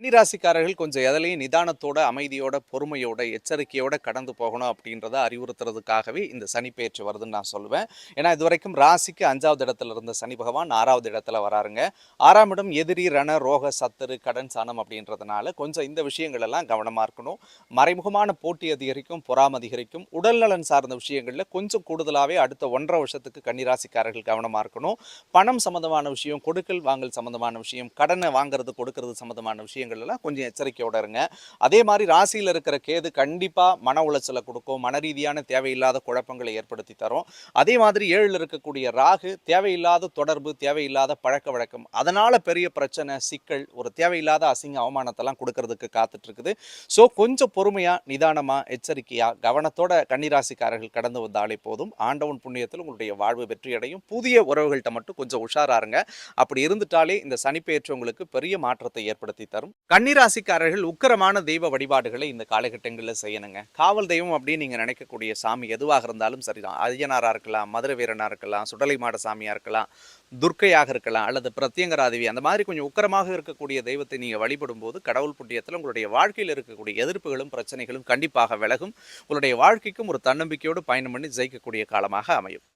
கன்னிராசிக்காரர்கள் கொஞ்சம் எதிலையும் நிதானத்தோட அமைதியோட பொறுமையோட எச்சரிக்கையோட கடந்து போகணும் அப்படின்றத அறிவுறுத்துறதுக்காகவே இந்த சனி பெயர்ச்சி வருதுன்னு நான் சொல்லுவேன். ஏன்னா இது வரைக்கும் ராசிக்கு அஞ்சாவது இடத்துல இருந்த சனி பகவான் ஆறாவது இடத்துல வராருங்க. ஆறாம் இடம் எதிரி ரண ரோக சத்துரு கடன் சாணம் அப்படின்றதுனால கொஞ்சம் இந்த விஷயங்கள் எல்லாம் கவனமாக இருக்கணும். மறைமுகமான போட்டி அதிகரிக்கும் பொறாம அதிகரிக்கும். உடல்நலன் சார்ந்த விஷயங்களில் கொஞ்சம் கூடுதலாகவே அடுத்த ஒன்றரை வருஷத்துக்கு கன்னிராசிக்காரர்கள் கவனமாக இருக்கணும். பணம் சம்மந்தமான விஷயம் கொடுக்கல் வாங்கல் சம்மந்தமான விஷயம் கடனை வாங்குறது கொடுக்கறது சம்மந்தமான விஷயம் எல்லாம் கொஞ்சம் எச்சரிக்கையோட இருங்க. அதே மாதிரி ராசியில் இருக்கிற கேது கண்டிப்பாக மன உளைச்சலை கொடுக்கும். மன ரீதியான தேவையில்லாத குழப்பங்களை ஏற்படுத்தி தரும். அதே மாதிரி ஏழில் இருக்கக்கூடிய ராகு தேவையில்லாத தொடர்பு தேவையில்லாத பழக்க வழக்கம் அதனால் பெரிய பிரச்சனை சிக்கல் ஒரு தேவையில்லாத அசிங்க அவமானத்தெல்லாம் கொடுக்கறதுக்கு காத்துட்டு இருக்குது ஸோ கொஞ்சம் பொறுமையாக நிதானமாக எச்சரிக்கையாக கவனத்தோட கன்னிராசிக்காரர்கள் கடந்து வந்தாலே போதும். ஆண்டவன் புண்ணியத்தில் உங்களுடைய வாழ்வு வெற்றியடையும். புதிய உறவுகள்கிட்ட மட்டும் கொஞ்சம் உஷாராருங்க அப்படி இருந்துட்டாலே இந்த சனிப்பெயர்ச்சி உங்களுக்கு பெரிய மாற்றத்தை ஏற்படுத்தி தரும். கன்னிராசிக்காரர்கள் உக்கரமான தெய்வ வழிபாடுகளை இந்த காலகட்டங்களில் செய்யணுங்க. காவல் தெய்வம் அப்படின்னு நீங்கள் நினைக்கக்கூடிய சாமி எதுவாக இருந்தாலும் சரிதான். அய்யனாராக இருக்கலாம் மதுரை வீரனாக இருக்கலாம் சுடலை மாட சாமியாக இருக்கலாம் துர்க்கையாக இருக்கலாம் அல்லது பிரத்யங்கராதேவி அந்த மாதிரி கொஞ்சம் உக்கரமாக இருக்கக்கூடிய தெய்வத்தை நீங்கள் வழிபடும் போது கடவுள் புண்ணியத்தில் உங்களுடைய வாழ்க்கையில் இருக்கக்கூடிய எதிர்ப்புகளும் பிரச்சனைகளும் கண்டிப்பாக விலகும். உங்களுடைய வாழ்க்கைக்கும் ஒரு தன்னம்பிக்கையோடு பயணம் பண்ணி ஜெயிக்கக்கூடிய காலமாக அமையும்.